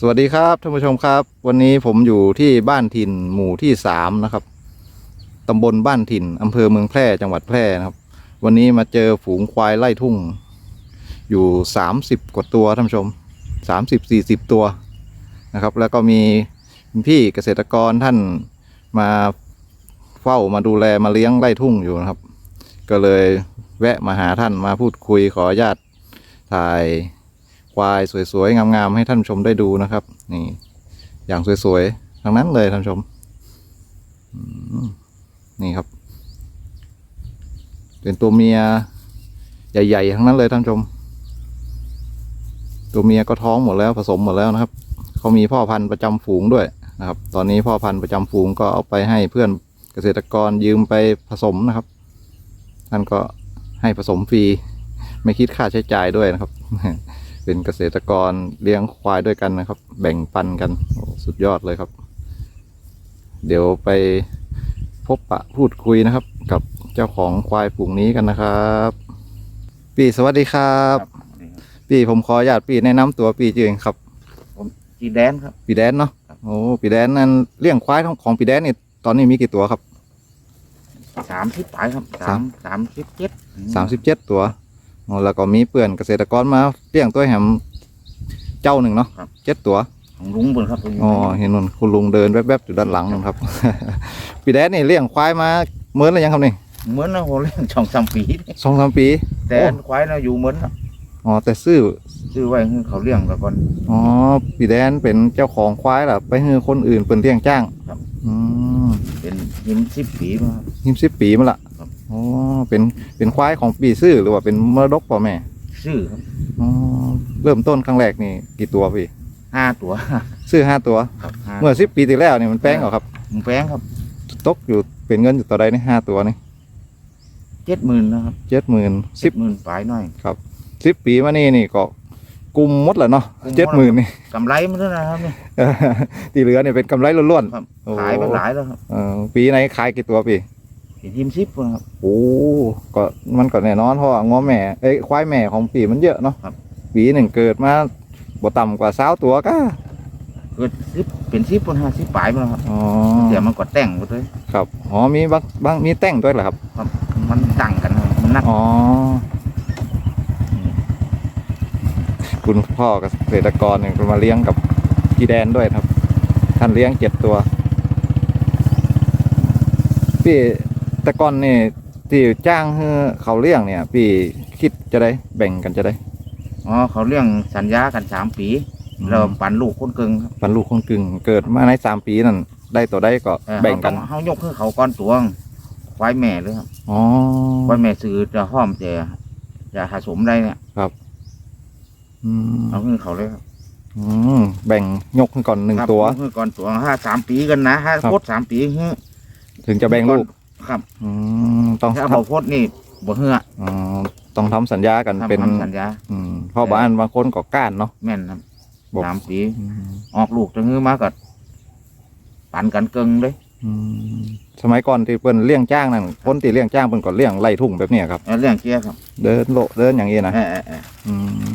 สวัสดีครับท่านผู้ชมครับ วันนี้ผมอยู่ที่บ้านถิ่นหมู่ที่สามนะครับตำบลบ้านถิ่นอำเภอเมืองแพร่จังหวัดแพร่นะครับ วันนี้มาเจอฝูงควายไล่ทุ่ง อยู่สามสิบกว่าตัวท่านผู้ชมสามสิบสี่สิบตัวนะครับ แล้วก็มีพี่เกษตรกรท่านมาเฝ้ามาดูแลมาเลี้ยงไล่ทุ่งอยู่นะครับ ก็เลยแวะมาหาท่านมาพูดคุยขออนุญาตถ่าย วายสวยๆ งามๆ ให้ท่านชมได้ดูนะครับ นี่ อย่างสวยๆ ทั้งนั้นเลยท่านชม นี่ครับ เป็นตัวเมีย ใหญ่ ๆ ทั้งนั้นเลยท่านชม ตัวเมียก็ท้องหมดแล้วผสมหมดแล้วนะครับ เขามีพ่อพันธุ์ประจำฝูงด้วยนะครับ ตอนนี้พ่อพันธุ์ประจำฝูงก็เอาไปให้เพื่อนเกษตรกรยืมไปผสมนะครับ ท่านก็ให้ผสมฟรี ไม่คิดค่าใช้จ่ายด้วยนะครับ เป็นเกษตรกรเลี้ยงควายด้วยกันนะครับ แบ่งปันกันโอ้สุดยอดเลยครับ เดี๋ยวไปพบปะพูดคุยนะครับ กับเจ้าของควายฝูงนี้กันนะครับพี่สวัสดีครับพี่ผมขออนุญาตพี่แนะนำตัวพี่จืเองครับจีแดนครับพี่แดนเนาะครับโอ้พี่แดนนั่นเลี้ยงควายของของพี่แดนนี่ตอนนี้มีกี่ตัวครับสามสิบปลายครับสามสามสิบเจ็ดสามสิบเจ็ดตัวอ๋อ แล้วก็มีเปื่อนเกษตรกรมาเลี้ยงตัวแหมเจ้าหนึ่งเนาะเจ็ดตัว ของลุงบนครับอ๋อเห็นนุ่นคุณลุงเดินแวบๆอยู่ด้านหลังนู่นครับ พี่แดดนี่เลี้ยงควายมาเหมือนแล้วยังครับนี่เหมือนนะโหเล่นช่องสามปีนี่สองสามปี แต่โอ้อันควายนะอยู่เหมือนนะอ๋อแต่ซื้อ ซื้อไว้ให้เขาเลี้ยงแล้วก่อน อ๋อพี่แดนเป็นเจ้าของควายล่ะไปให้คนอื่นเป็นเลี้ยงจ้างครับ อืมเป็นหิมสิบปีมาครับ ยี่สิบปีมาละครับ อ๋อเป็นเป็นควายของปีซื้อหรือว่าเป็นมรดกพ่อแม่ซื้อครับอ๋อเริ่มต้นครั้งแรกนี่กี่ตัวพี่ห้าตัวซื้อห้าตัว ครับห้าเมื่อสิบปีที่แล้วนี่มันแป้งเหรอครับ หมูแป้งครับตกอยู่เป็นเงินอยู่ต่อใดนี่ห้าตัวนี่เจ็ดหมื่นนะครับเจ็ดหมื่นสิสิบบหมื่นปลายหน่อย สิบปีมานี่นี่ก็กุมหมดแล้วเนาะกุมหมด เจ็ดหมื่นนี่กำไรมันด้วยนะครับนี่ที่เหลือเนี่ยเป็นกำไรล้วนครับโอ้ขายไปหลายแล้วครับๆเออปีไหนขายกี่ตัว ปีเห็นหิมสิบครับ โอ้ก็มันก็แน่นอนเพราะว่างอแม่เอ้ยควายแม่ของปีมันเยอะเนาะครับ ปีหนึ่งเกิดมาบ่ต่ำกว่าสาวตัวก็เกิดสิบเป็นสิบคนห้าสิบปลายมาแล้วครับอ๋อเดี๋ยวมันก็แต่งหมดเลยครับอ๋อมีบางบางมีแต่งด้วยเหรอครับมันต่างกันครับมันนักอ๋อคุณพ่อเกษตรกรเนี่ยก็มาเลี้ยงกับพี่แดนด้วยครับ ท่านเลี้ยงเจ็ดตัวพี่ แต่ก่อนนี่ที่จ้างให้เขาเลี้ยงเนี่ย พี่คิดจะได้แบ่งกันจะได้อ๋อเขาเรื่องสัญญากันสามปีเราปันลูกคนเกิงครับปันลูกคนกึ่งเกิดมาในสามปีนั่นได้ตัวได้ก็เออแบ่งกัน เขาต้องเขายกให้เขาก้อนตัวงควายแม่เลยครับอ๋อ ควายแม่ซื้อจะห้อมจะจะผสมได้เนี่ยอืมเอาให้เขาเลยครับอืมแบ่งยกให้ก่อนหนึ่งครับตัวยกให้ก้อนตัวถ้าสามปีกันนะถ้าครับพดสามปีเฮ้ยถึงจะแบ่งลูก ครับอืมต้องถ้าทเขาพดนี่บ่เหือำอ๋อต้องทำสัญญากันทำเป็นทำสัญญาอืมเพ่อบ้านบางคนก็ก้านเนาะแม่นครับบอกสามปีอืมออกลูกจะเฮือมากัปันกันเกิงเลยอืมสมัยก่อนที่เปิ้นเลี้ยงจ้างนั่นคนที่เลี้ยงจ้างเปิ้นก็เลี้ยงไล่ทุ่งแบบเนี้ยครับ เอาเรื่องเกี้ยครับเดินโลเดินอย่างนี้นะเออเออเอออืม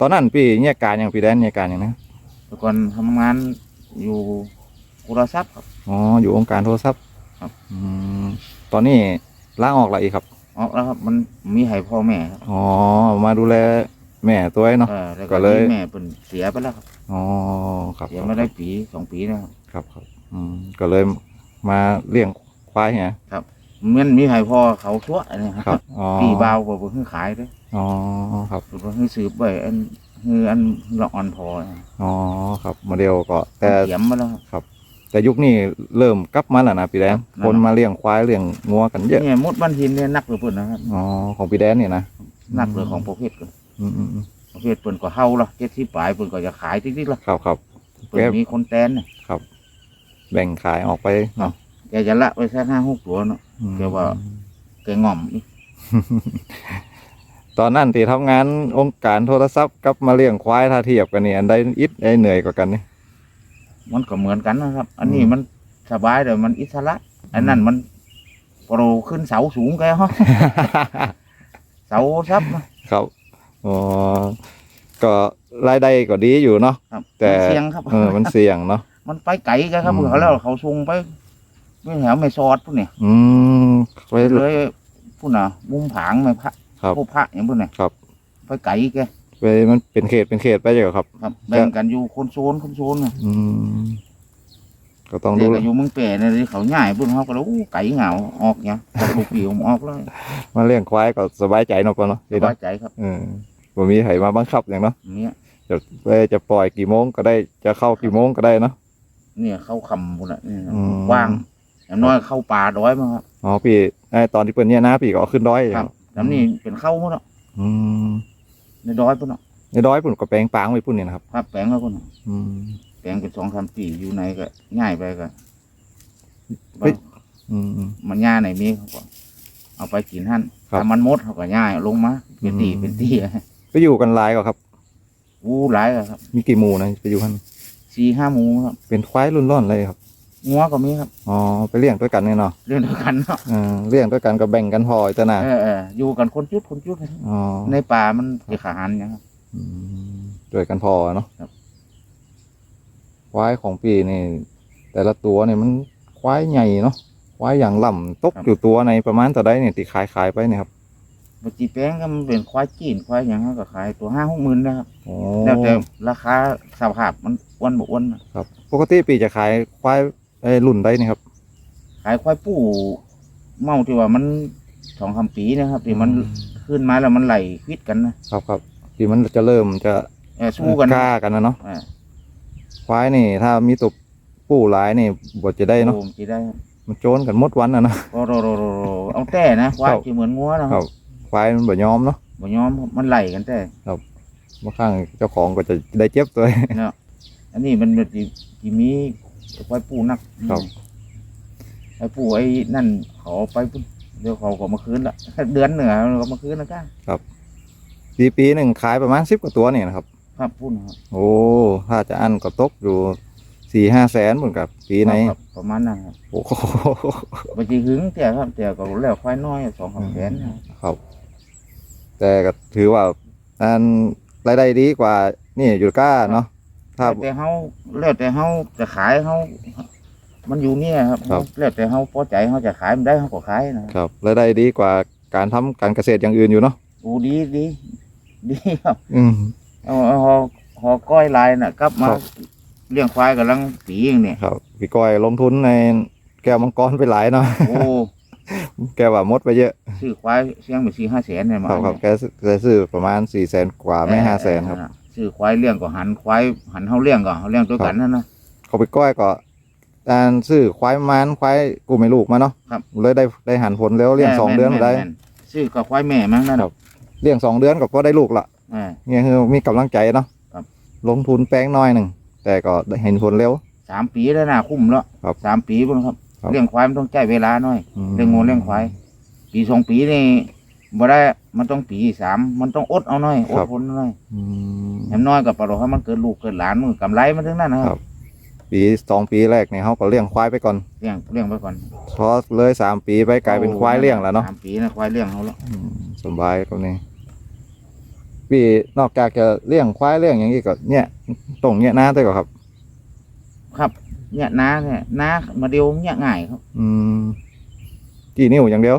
ตอนนั้นพี่เนี่ยการอย่างพี่แดนเนี่ยการอย่างนะแต่ก่อนทำงานอยู่โทรศัพท์ครับอ๋ออยู่องค์การโทรศัพท์ ครับ อืมตอนนี้ล้างออกและอีกครับ ออกแล้วครับ มันมีให้พ่อแม่ครับอ๋อมาดูแลแม่ตัวเองเนาะ เออแล้วก็ก็เลย มีแม่เป็นเสียไปแล้วครับอ๋อครับเสียไม่ได้ปีสองปีนะครับครับครับอืมก็เลยมาเลี้ยงควายเนี่ยมันมีให้พ่อเขาชั่วอันนี้ครับอ๋อปีเบาบ่เพิ่งขายเด้อ๋อครับ เพิ่งซื้อไปอันคืออันละอ่อนพอนะอ๋อครับโมเดลก็แต่เสียมมาแล้วครับ แต่ยุคนี้เริ่มกลับมาแล้วนะพี่แดนครับคนมาเลี้ยงควายเลี้ยงงัวกันเยอะเนี่ยมดบ้านหินเนี่ยนักเหลือเพิ่นนะครับอ๋อของพี่แดนนี่นะนักเหลือของประเภทกันอืมอืมอืมประเภทเพิ่นก็เฮาละเจ็ดสิบปลายเพิ่นก็จะขายติ๊กๆละครับครับเพิ่นมีคนแตนเนี่ยแบ่งขายออกไปเนาะแกจะละไว้แค่ห้าหกตัวเนาะอืมแกว่าแกง่อมอีกตอนนั้นที่ทำงานองค์การโทรศัพท์กับมาเลี้ยงควายถ้าเทียบกันนี่อันใดอิดไอเหนื่อยกว่ากันนี่ มันก็เหมือนกันนะครับ อันนี้อืมมันสบายแต่มันอิสระ อันนั้นมันโปรขึ้นเสาสูงแกฮะเสาซับนะครับอ๋อก็รายได้ก็ดีอยู่เนาะครับแต่มันเสี่ยงครับ เออมันเสี่ยงเนาะ มันไปไกลกันครับอืม เขาแล้วเขาส่งไปไม่แถวไม่ซอดพวกเนี่ยอืมไว้ เลยพูดน่ะมุมผางไม่พระครับ พวกพระอย่างพวกเนี่ยครับ ไปไกลแก ไว้มันเป็นเขตเป็นเขตไปเยอะครับ ครับแบ่งกันอยู่คนโซนคนโซนน่ะอืมก็ต้องเด็ดูกก็อยู่เมืองแปรเนี่ยที่เขาใหญ่พวกเขาก็เลยอู้ไก่เหงาออกเนี่ยลูกผิวมันออกเลยมาเลี้ยงควายก็สบายใจเนาะปะเนาะสดีบาเนาะยใจครับเออผมมีไถมาบังคับอย่างเนาะอย่างเนี้ยจะเอ้ยจะปล่อยกี่โมงก็ได้จะเข้ากี่โมงก็ได้เนาะเนี่ยเข้าคำพุ่นละนี่อืมกว้างอย่างน้อยเข้าป่าด้อยมาครับอ๋อพี่ไอตอนที่เปิ้นเนี่ยนะพี่ก็เอาขึ้นดอยครับแล้วนี่เป็นเข้าหมดแล้วอืม ในด้อยพุ่นเนาะในดอยปุ่นก็แปลงปางไว้ปุ่นนี่นะครับครับแปลงแล้วพุ่นน่ะอืม แปลงเป็นสองสามปีอยู่ในก็ง่ายไปก็เฮ้ยอืม มันง่ายไหนมีเขาก็เอาไปกินหั่นครับ ถ้ามันหมดเขาก็ง่ายลงมาเป็นตีอืมเป็นตีไปอยู่กันหลายก็ครับ อู้หลายอะครับมีกี่หมู่นะไปอยู่กันสี่ห้าหมูครับเป็นควายรุ่นร่อนเลยครับ งัวก็มีครับอ๋อไปเลี้ยงด้วยกันเนี่ยเนาะเรื่องเดียวกันเนาะเออเลี้ยงด้วยกันก็แบ่งกันพออีกแต่นะเออเอออยู่กันคนจุดคนจุดอ๋อในป่ามันจะขาหันเนี่ยครับอืมด้วยกันพอเนาะครับควายของพี่นี่ แต่ละตัวเนี่ยมันควายใหญ่เนาะควายอย่างล่ำตกอยู่ตัวในประมาณต่อได้เนี่ยติขายขายไปเนี่ยครับบจีแป้งก็มันเป็นควายจีนควายอย่างนั้นก็ขายตัวห้าหกหมื่นนะครับโอ้แล้วแต่ราคาสภาพมันอ้วนบ่อ้วนน่ะครับ ปกติปีจะขายควาย ไอ้รุ่นได้นี่ครับ ขายควายปู่เมาที่ว่ามันสองคำปีนะครับที่มันขึ้นมาแล้วมันไหลควิดกันนะครับครับที่มันจะเริ่มจะเออสู้กันกล้ากันนะเนาะอ่าควายนี่ ถ้ามีตัวปู้ร้ายนี่บทจะได้เนาะโอ้จีได้ครับมันโจรกันหมดวันนะเนาะโรโรโรโรโรเอาแต่นะควายครับที่เหมือนงัวนะคครัรับบควายมันบ่ยอมเนาะบ่ยอมมันไหลกันแต่ บางครั้งเจ้าของก็จะได้เจ็บตัว อันนี้มันแบบที่ที่มี ควายปู่นักครับ ไอ้ปู่ไอ้นั่นเขาเอาไปพุ่นเดี๋ยวเขาก็มาคืนละ เดือนเหนือเขามาคืนนะก้าปีปีหนึ่งขายประมาณสิบกว่าตัวเนี่ยนะครับ ครับพุ่นครับโอ้ถ้าจะอันก็ตกอยู่สี่ห้าแสนเหมือนกับปีไหนครับประมาณนั้นครับโอ้โหบางทีหึงแต่ครับแต่ก็แล้วควายน้อยสองสามแสนนะครับครับ แต่ก็ถือว่าอันรายได้ดีกว่านี่อยู่ก้าเนาะ ถ้าแต่เฮาแล้วแต่เฮาจะขายเฮามันอยู่เนี่ยครับครับ แล้วแต่เฮาพอใจเฮาจะขายมันได้เฮาก็ขายนะครับรายได้ดีกว่าการทำการเกษตรอย่างอื่นอยู่เนาะโอ้ดีดีดีครับอืม เอาเอาหอหอก้อยลายน่ะกลับมาครับ เลี้ยงควายกำลังปีเองเนี่ย ครับพี่ก้อยลงทุนในแก้วมังกรไปหลายเนาะ โอ้แกว่าหมดไปเยอะซื้อควายเสียงไปสี่ห้าแสนเนี่ยมาครับครับแกซื้อแกซื้อประมาณสี่แสนกว่าไม่ห้าแสนครับเออ ซื้อควายเลี้ยงก็หันควายหันเฮาเลี้ยงก็เฮาเลี้ยงตัวกันนั่นนะ เขาไปก้อยก็การซื้อควายมานควายกูไม่ลูกมาเนาะครับ เลยได้ได้หันผลแล้วเลี้ยงสองเดือนแม่ได้ แม่นซื้อกับควายแม่มั้งนั่นครับเลี้ยงสองเดือนก็พอได้ลูกละเออเนี่ยคือมีกำลังใจเนาะครับ ลงทุนแป้งน้อยหนึ่งแต่ก็ได้เห็นผลเร็ว สามปีแล้วนะคุ้มแล้วครับสามปีพุ่นครับ ครับ เลี้ยงควายมันต้องใจเวลาหน่อยอืมเลี้ยงงูเลี้ยงควาย ปีสองปีนี่บ่ได้ มันต้องปีสามมันต้องอดเอาหน่อยอดทนหน่อยอืม อย่างน้อยกับปลาโรให้มันเกิดลูกเกิดหลานมันกำไรมันถึงนั่นนะคครัรับ บปีสองปีแรกเนี่ยเขาก็เลี้ยงควายไปก่อนเลี้ยงเลี้ยงไปก่อนพอเลยสามปีไปกลายเป็นควายเลี้ยงแล้วเนาะสามปีนะควายเลี้ยงเขาแล้วอืมสบายตรงนี้พี่นอกจากจะเลี้ยงควายเลี้ยงอย่างนี้ก็เนี่ยตรงเนี่ยหน้าด้วยก็ครับ ครับ เนี่ยน้าเนี่ยน้ามาเดียวเนี่ยง่ายครับ อืมกี่นิ้วอย่างเดียว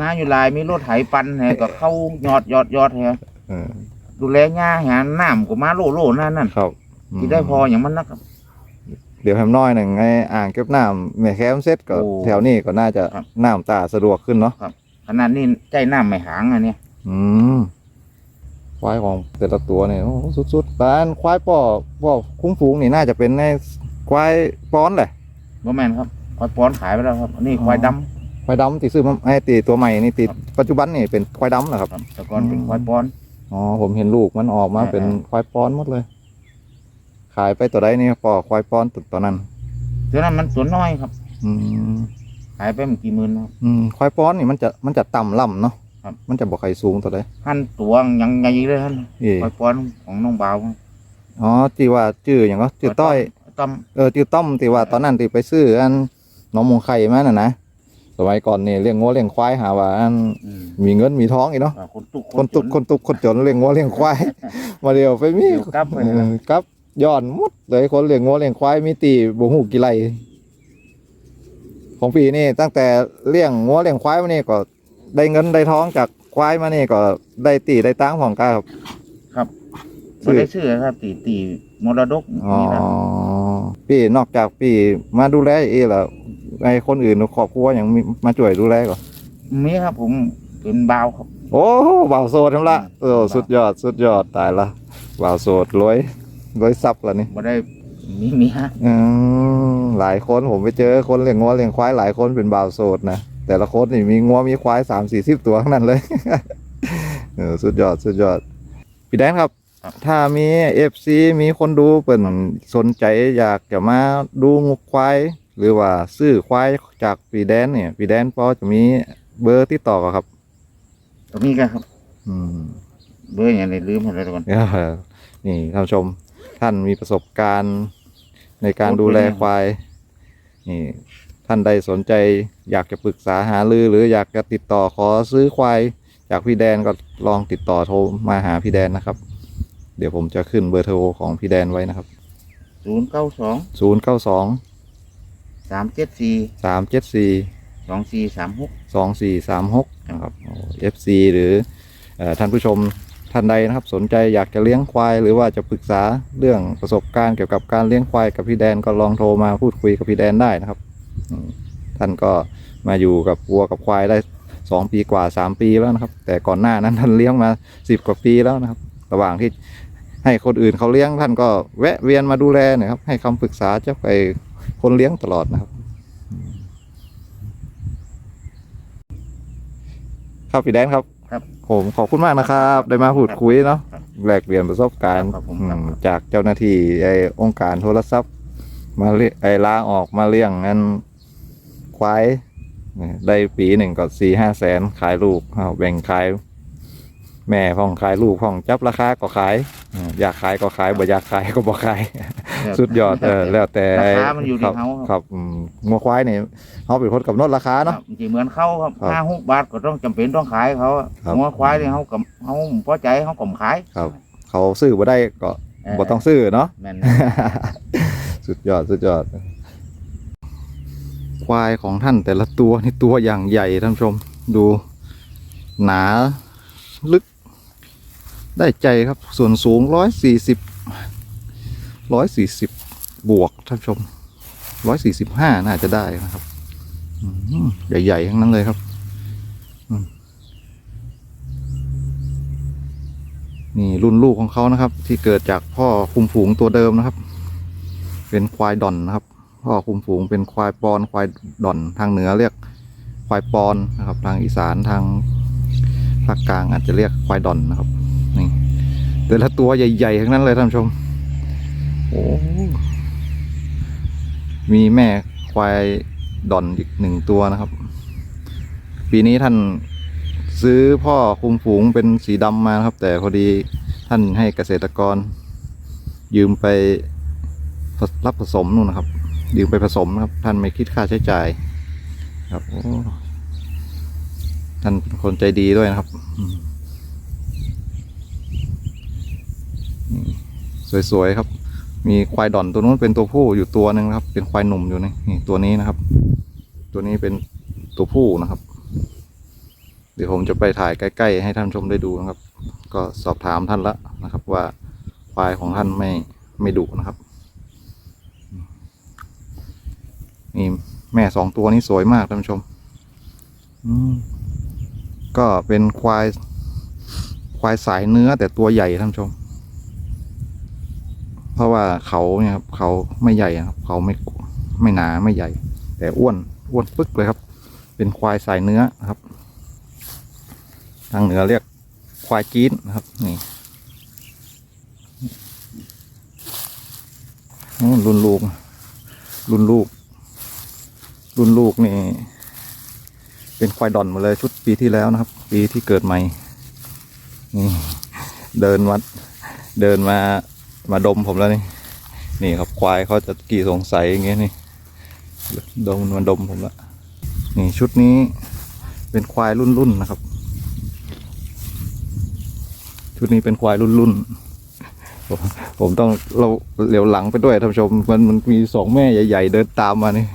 น้าอยู่ลายมีรถไถปันแฮะก็เข้ายอดยอดยอดแฮะเออดูแลหญ้าหาน้ำก็มาโลโลนั่นนั่นครับที่ได้พออย่างมันนะครับเดี๋ยวแฮมน้อยหนึ่งไงอ่างเก็บน้ำแม่แคมเซ็ตก็โอ้แถวนี้ก็น่าจะครับ น้ำตาสะดวกขึ้นเนาะขนาดนี้ใจน้ำไม่หางอันเนี้ยอืมควายของแต่ละตัวเนี่ยโอ้โหสุดๆบ้านควายป่อป่อคุ้มฝูงนี่น่าจะเป็นในควายป้อนแหละ บ่แม่นครับควายป้อนขายไปแล้วครับอันนี่อ๋อควายด ควายดำตีซื้อมาไอ้ตีตัวใหม่นี่ตีครับปัจจุบันนี่เป็นควายดำเหรอครับำครับแต่ก่อนเป็นอืมควายป้อน อ๋อผมเห็นลูกมันออกมาเออเป็นเออควายป้อนหมดเลย ขายไปตัวใดนี่ป่อควายป้อนตัวนั้นตัวนั้นมันตัวน้อยครับ อืมขายไปมันกี่หมื่นนะครับ อืมควายป้อนนี่มันจะมันจะต่ำล่ำเนาะครับมันจะบอกใครสูงตัวใดหั่นตัวยังไงเลยท่านเอ๋ควายป้อนของน้องบ่าวอ๋อที่ว่าชื่ออย่างก็ชื่อต้อยต้อมเออชื่อต้อมที่ว่าตอนนั้นที่ไปซื้ออันหน้องมงไข่มาน่ะนะ สมัยก่อนนี่เลี้ยงงัวเลี้ยงควายหาว่าอันอืมมีเงินมีท้องอีเนาะอ่าคนตุกคนตุกจคนตุกคนจนเลี้ยงงัวเลี้ยงควายมาเดียวไปมีเดี๋ยวกลับไปเออครับย้อนหมดเลยคนเลี้ยงงัวเลี้ยงควายมีตีบ่ฮู้กี่ไรของปีนี่ตั้งแต่เลี้ยงงัวเลี้ยงควายมานี่ก็ได้เงินได้ท้องจากควายมานี่ก็ได้ตีได้ตังค์ของกาครับ ครับซื้ไม่อได้ซื้อครับ ตีตีมรดกอ๋อนี่นะพี่นอกจากพี่มาดูแลเองแล้ว ไอ้คนอื่นในครอบครัวยังมีมาช่วยดูแลก่อนมีครับผมเป็นบ่าวครับ โอ้บ่าวโสดทั้งละอืมโอ้สุดยอดสุดยอดตายละบ่าวโสดรวยรวยซับแล้วนี่บ่ได้มีเมียอืมหลายคนผมไปเจอคนเลี้ยงงัวเลี้ยงควายหลายคนเป็นบ่าวโสดนะแต่ละคนนี่มีงัวมีควายสามสี่สิบตัวทั้งนั้นเลยเออสุดยอดสุดยอดพี่แดนครับ ถ้ามีเอฟซีมีคนดูเปิ่นสนใจอยากจะมาดูงูควาย หรือว่าซื้อควายจากพี่แดนเนี่ยพี่แดนพอจะมีเบอร์ติดต่อกับครับก็มีกันครับ อืมเบอร์อย่างไรลืมอะไรทุกคนเออนี่ท่านผู้ชม ท่านมีประสบการณ์ในการดูแลควายนี่ ท่านใดสนใจ อยากจะปรึกษาหารือ หรืออยากจะติดต่อขอซื้อควายจากพี่แดนก็ลองติดต่อโทรมาหาพี่แดนนะครับ เดี๋ยวผมจะขึ้นเบอร์โทรของพี่แดนไว้นะครับศูนย์เก้า สองศูนย์เก้าสองสามเจ็ดสี่สามเจ็ดสี่สองสี่สามหก สองสี่สามหกนะครับเอฟซีหรือเอ่อท่านผู้ชมท่านใดนะครับ สนใจอยากจะเลี้ยงควาย หรือว่าจะปรึกษาเรื่องประสบการณ์เกี่ยวกับการเลี้ยงควายกับพี่แดนก็ลองโทรมาพูดคุยกับพี่แดนได้นะครับอืมท่านก็มาอยู่กับวัวกับควายได้สองปีกว่าสามปีแล้วนะครับ แต่ก่อนหน้านั้นท่านเลี้ยงมาสิบกว่าปีแล้วนะครับ ระหว่างที่ให้คนอื่นเขาเลี้ยงท่านก็แวะเวียนมาดูแลหนะครับ ให้คำปรึกษาเจ้าไป คนเลี้ยงตลอดนะครับ ครับพี่แดนครับครับผมขอบคุณมากนะครับ ได้มาพูดคุยเนาะครับแลกเปลี่ยนประสบการณ์ครับผมอืครับมจากเจ้าหน้าที่ไอ้องค์การโทรศัพท์ มาเรียไอ้ลาออกมาเลี้ยงงั้นควายได้ปีหนึ่งก็สี่ห้าแสนขายลูกอ้าวแบ่งขายแม่พ่องขายลูกพ่องจับราคาก็ขายอ่าอยากขายก็ขายบ่อยากขายก็บ่ขาย สุดยอดเออแล้วแต่ราคามันอยู่ที่ครับเขาครับครับอืมงัวควายเนี่ยเขาเป็นคนกำหนดราคาเนาะครับจริงๆเหมือนเขาครับครับห้าหกบาทก็ต้องจำเป็นต้องขายเขาอะครับหัวควายเนี่ยเขากับเขาพอใจเขาก็ขายครับ เขาซื้อบ่ได้ก็เออบ่ต้องซื้อเนาะแม่นสุดยอดสุดยอด ควายของท่านแต่ละตัวนี่ตัวอย่างใหญ่ท่านผู้ชม ดูหนาลึก ได้ใจครับส่วนสูงร้อยสี่สิบ ร้อยสี่สิบบวกท่านชมร้อยสี่สิบห้าน่าจะได้นะครับใหญ่ๆทั้งนั้นเลยครับนี่รุ่นลูกของเขานะครับ ที่เกิดจากพ่อคุมฝูงตัวเดิมนะครับ เป็นควายดอนนะครับ พ่อคุมฝูงเป็นควายปอนควายดอนทางเหนือเรียกควายปอนนะครับ ทางอีสานทางภาคกลางอาจจะเรียกควายดอนนะครับนี่แต่ละตัวใหญ่ๆทั้งนั้นเลยท่านผู้ชม โอ้มีแม่ควายดอนอีกหนึ่งตัวนะครับ ปีนี้ท่านซื้อพ่อคุมฝูงเป็นสีดำมาครับ แต่พอดีท่านให้เกษตรกร ยืมไปรับผสมนู่นนะครับ ยืมไปผสมนะครับ ท่านไม่คิดค่าใช้จ่าย ครับโอ้ท่านเป็นคนใจดีด้วยนะครับ สวย ๆ ครับ มีควายดอนตัวนู้นเป็นตัวผู้อยู่ตัวหนึ่งครับ เป็นควายหนุ่มอยู่นี่นี่ตัวนี้นะครับ ตัวนี้เป็นตัวผู้นะครับ เดี๋ยวผมจะไปถ่ายใกล้ ๆ ให้ท่านชมได้ดูนะครับ ก็สอบถามท่านละนะครับ ว่าควายของท่านไม่ไม่ดุนะครับนี่แม่สองตัวนี้สวยมากท่านผู้ชมอืมก็เป็นควายควายสายเนื้อแต่ตัวใหญ่ท่านผู้ชม เพราะว่าเขาเนี่ยครับเขาไม่ใหญ่ครับเขาไม่ไม่หนาไม่ใหญ่ แต่อ้วนอ้วนปึ๊กเลยครับ เป็นควายสายเนื้อครับ ทางเหนือเรียกควายจีนนะครับนี่รุ่นลูก รุ่นลูก รุ่นลูกนี่ เป็นควายดอนมาเลยชุดปีที่แล้วนะครับ ปีที่เกิดใหม่นี่เดินมาเดินมา มาดมผมแล้วนี่ นี่ครับควายเขาจะกี่สงสัยอย่างเงี้ยนี่ ดมมาดมผมละนี่ชุดนี้เป็นควายรุ่นรุ่นๆนะครับ ชุดนี้เป็นควายรุ่นรุ่นๆผมผมต้องเราเหลียวหลังไปด้วยท่านผู้ชม มันมันมีสองแม่ใหญ่ ๆ เดินตามมานี่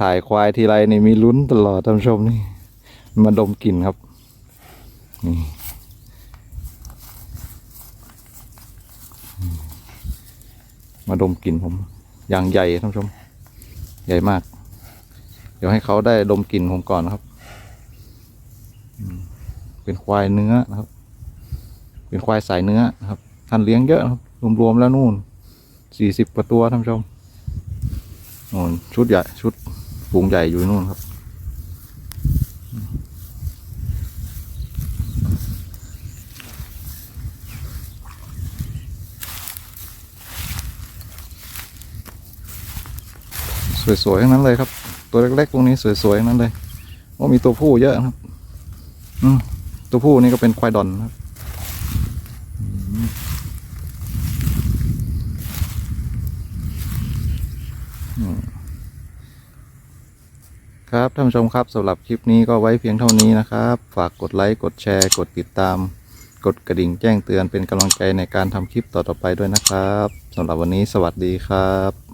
ถ่ายควายทีไรนี่มีลุ้นตลอดท่านผู้ชมนี่ มาดมกลิ่นครับ นี่ มาดมกลิ่นผม อย่างใหญ่ท่านผู้ชม ใหญ่มาก เดี๋ยวให้เขาได้ดมกลิ่นผมก่อนนะครับเป็นควายเนื้อนะครับ เป็นควายสายเนื้อนะครับ ท่านเลี้ยงเยอะนะครับ รวมๆแล้วนู่นสี่สิบกว่าตัวท่านผู้ชมนู่นชุดใหญ่ชุดฝูงใหญ่อยู่นู่นครับ สวยๆทั้งนั้นเลยครับ ตัวเล็กๆพวกนี้สวยๆทั้งนั้นเลยว่ามีตัวผู้เยอะครับ อืมตัวผู้นี่ก็เป็นควายดอนครับครับท่านผู้ชมครับสำหรับคลิปนี้ก็ไว้เพียงเท่านี้นะครับ ฝากกดไลค์กดแชร์ กดติดตาม กดกระดิ่งแจ้งเตือนเป็นกำลังใจในการทำคลิปต่อๆไปด้วยนะครับสำหรับวันนี้สวัสดีครับ